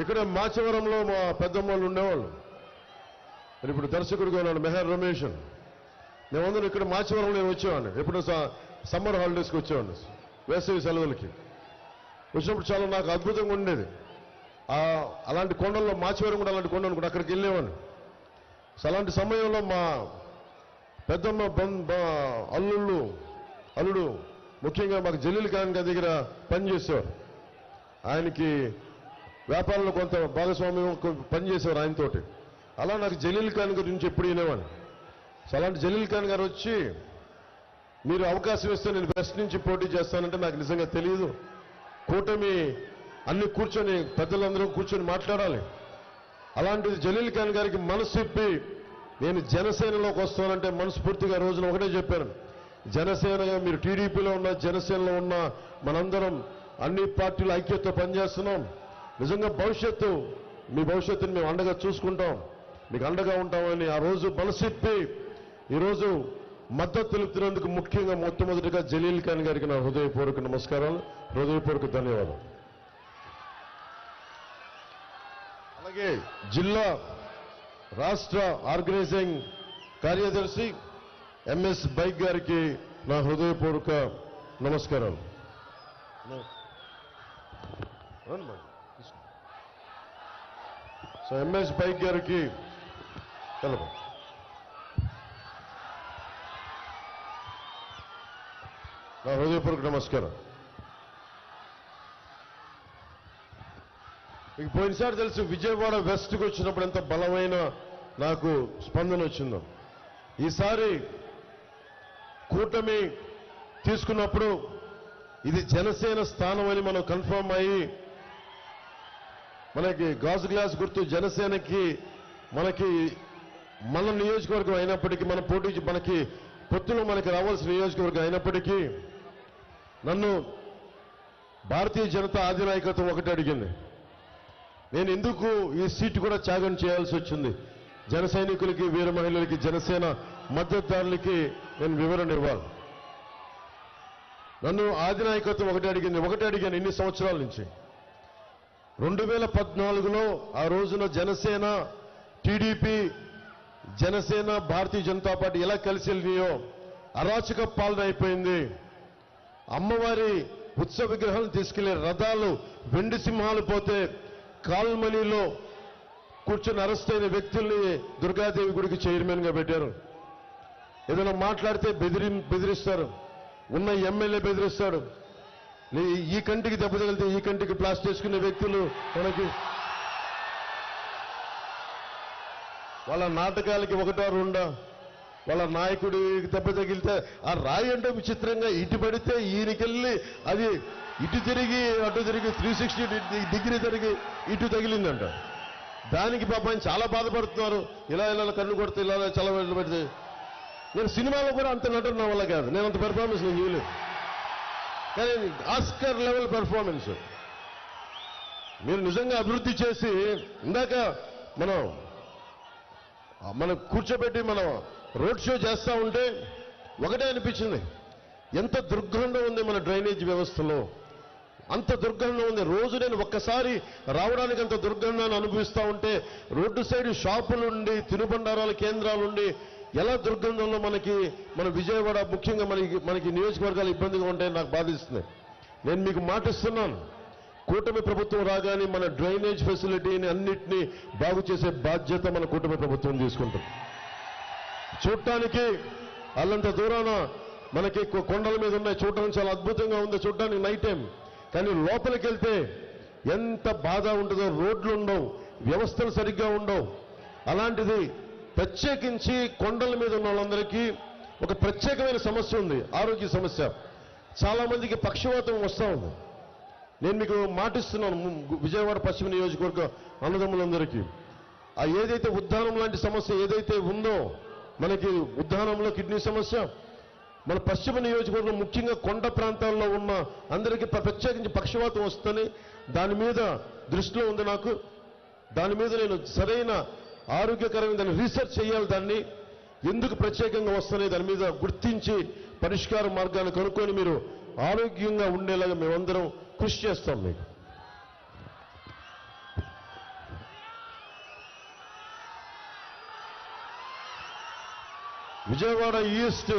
ఇక్కడ మాచవరంలో మా పెద్దమ్మ వాళ్ళు ఉండేవాళ్ళు. మరి ఇప్పుడు దర్శకుడిగా ఉన్నాడు మెహర్ రమేష్ అని. మేమందరం ఇక్కడ మాచవరంలో నేను వచ్చేవాడిని. ఎప్పుడు స- సమ్మర్ హాలిడేస్కి వచ్చేవాడిని. వేసవి సెలవులకి. వచ్చినప్పుడు చాలా నాకు అద్భుతంగా ఉండేది. అలాంటి కొండల్లో మాచవరం కూడా అలాంటి కొండను కూడా అక్కడికి వెళ్ళేవాడిని. సో అలాంటి సమయంలో మా పెద్దమ్మ బం- బ- అల్లుళ్ళు అల్లుడు ముఖ్యంగా మాకు జలీల్ ఖాన్ గారి దగ్గర పనిచేసేవారు. ఆయనకి వ్యాపారంలో కొంత భాగస్వామ్యం పనిచేసేవారు ఆయనతోటి అలా నాకు జలీల్ ఖాన్ గురించి ఎప్పుడు వినేవాడిని. సో అలాంటి జలీల్ ఖాన్ గారు వచ్చి మీరు అవకాశం ఇస్తే నేను వెస్ట్ నుంచి పోటీ చేస్తానంటే నాకు నిజంగా తెలియదు కూటమి అన్ని కూర్చొని పెద్దలందరూ కూర్చొని మాట్లాడాలి. అలాంటిది జలీల్ ఖాన్ గారికి మనసు ఇప్పి నేను జనసేనలోకి వస్తానంటే మనస్ఫూర్తిగా రోజున ఒకటే చెప్పాను. జనసేనగా మీరు టీడీపీలో ఉన్న జనసేనలో ఉన్న మనందరం అన్ని పార్టీలు ఐక్యతతో పనిచేస్తున్నాం. నిజంగా భవిష్యత్తు మీ భవిష్యత్తుని మేము అండగా చూసుకుంటాం. మీకు అండగా ఉంటామని ఆ రోజు బలసిప్పి ఈరోజు మద్దతు తెలుపుతున్నందుకు ముఖ్యంగా మొట్టమొదటిగా జలీల్ ఖాన్ గారికి నా హృదయపూర్వక నమస్కారాలు హృదయపూర్వక ధన్యవాదాలు. అలాగే జిల్లా రాష్ట్ర ఆర్గనైజింగ్ కార్యదర్శి ఎంఎస్ బైక్ గారికి నా హృదయపూర్వక నమస్కారాలు. రండి సో ఎంఎస్ బైక్ గారికి కలప. నా హృదయపూర్వక నమస్కారం. మీకు పోయినసారి తెలుసు విజయవాడ వెస్ట్కి వచ్చినప్పుడు ఎంత బలమైన నాకు స్పందన వచ్చిందో. ఈసారి కూటమి తీసుకున్నప్పుడు ఇది జనసేన స్థానం అని మనం కన్ఫర్మ్ అయ్యి మనకి గాజు గ్లాస్ గుర్తు జనసేనకి మనకి మన నియోజకవర్గం అయినప్పటికీ మన పోటీ మనకి పొత్తులో మనకి రావాల్సిన నియోజకవర్గం అయినప్పటికీ నన్ను భారతీయ జనతా అధినాయకత్వం ఒకటి అడిగింది. నేను ఎందుకు ఈ సీటు కూడా త్యాగం చేయాల్సి వచ్చింది? జన సైనికులకి వీర మహిళలకి జనసేన మద్దతుదారులకి నేను వివరణ ఇవ్వాలి. నన్ను ఆధినాయకత్వం ఒకటి అడిగింది. ఒకటి అడిగాను ఇన్ని సంవత్సరాల నుంచి? రెండు వేల పద్నాలుగులో ఆ రోజున జనసేన టీడీపీ జనసేన భారతీయ జనతా పార్టీ ఎలా కలిసి వెళ్ళినాయో అరాచక పాలన అయిపోయింది. అమ్మవారి ఉత్సవ విగ్రహాలను తీసుకెళ్ళే రథాలు వెండి సింహాలు పోతే కాల్మనీలో కూర్చొని అరెస్ట్ అయిన వ్యక్తుల్ని దుర్గాదేవి గుడికి చైర్మన్గా పెట్టారు. ఏదైనా మాట్లాడితే బెదిరి బెదిరిస్తారు. ఉన్న ఎమ్మెల్యే బెదిరిస్తాడు ఈ కంటికి దెబ్బ తగిలితే ఈ కంటికి బ్లాస్ట్ చేసుకునే వ్యక్తులు మనకి వాళ్ళ నాటకాలకి ఒకటో రెండో వాళ్ళ నాయకుడికి దెబ్బ తగిలితే ఆ రాయి అంటే విచిత్రంగా ఇటు పడితే ఈయనకెళ్ళి అది ఇటు తిరిగి అటు తిరిగి త్రీ సిక్స్టీ డిగ్రీ తిరిగి ఇటు తగిలిందంట. దానికి పాపం చాలా బాధపడుతున్నారు. ఇలా ఇలా కన్ను కొడితే ఇలా ఇలా పెడితే. నేను సినిమాలో కూడా అంత నటన వల్ల కాదు. నేను అంత పెర్ఫార్మెన్స్ నేను చేయలేదు. కానీ ఆస్కర్ లెవెల్ పెర్ఫార్మెన్స్ మీరు నిజంగా అభివృద్ధి చేసి ఇందాక మనం మనం కూర్చోబెట్టి మనం రోడ్ షో చేస్తూ ఉంటే ఒకటే అనిపించింది. ఎంత దుర్గంధం ఉంది మన డ్రైనేజ్ వ్యవస్థలో. అంత దుర్గంధం ఉంది. రోజు నేను ఒక్కసారి రావడానికి అంత దుర్గంధాన్ని అనుభవిస్తూ ఉంటే రోడ్డు సైడ్ షాపులుండి తినుబండారాల కేంద్రాలుండి ఎలా దుర్గంధంలో మనకి మన విజయవాడ ముఖ్యంగా మనకి మనకి నియోజకవర్గాలు ఇబ్బందిగా ఉంటాయని నాకు బాధిస్తుంది. నేను మీకు మాటిస్తున్నాను కూటమి ప్రభుత్వం రాగానే మన డ్రైనేజ్ ఫెసిలిటీని అన్నిటినీ బాగు చేసే బాధ్యత మన కూటమి ప్రభుత్వం తీసుకుంటుంది. చూడటానికి అల్లంత దూరాన మనకి కొండల మీద ఉన్నాయి. చూడటానికి చాలా అద్భుతంగా ఉంది. చూడటానికి నైట్ టైం కానీ లోపలికి వెళ్తే ఎంత బాధ ఉంటుందో రోడ్లు ఉండవు వ్యవస్థలు సరిగ్గా ఉండవు. అలాంటిది ప్రత్యేకించి కొండల మీద ఉన్న వాళ్ళందరికీ ఒక ప్రత్యేకమైన సమస్య ఉంది ఆరోగ్య సమస్య. చాలామందికి పక్షవాతం వస్తూ ఉంది. నేను మీకు మాటిస్తున్నాను విజయవాడ పశ్చిమ నియోజకవర్గ అన్నదమ్ములందరికీ. ఆ ఏదైతే ఉద్దానం లాంటి సమస్య ఏదైతే ఉందో మనకి ఉద్దానంలో కిడ్నీ సమస్య మన పశ్చిమ నియోజకవర్గం ముఖ్యంగా కొండ ప్రాంతాల్లో ఉన్న అందరికీ ప్రత్యేకించి పక్షవాతం వస్తుందని దాని మీద దృష్టిలో ఉంది నాకు. దాని మీద నేను సరైన ఆరోగ్యకరమైన దాన్ని రీసెర్చ్ చేయాలి దాన్ని. ఎందుకు ప్రత్యేకంగా వస్తున్నాయి దాని మీద గుర్తించి పరిష్కార మార్గాన్ని కనుక్కొని మీరు ఆరోగ్యంగా ఉండేలాగా మేమందరం కృషి చేస్తాం మీకు. విజయవాడ ఈస్ట్.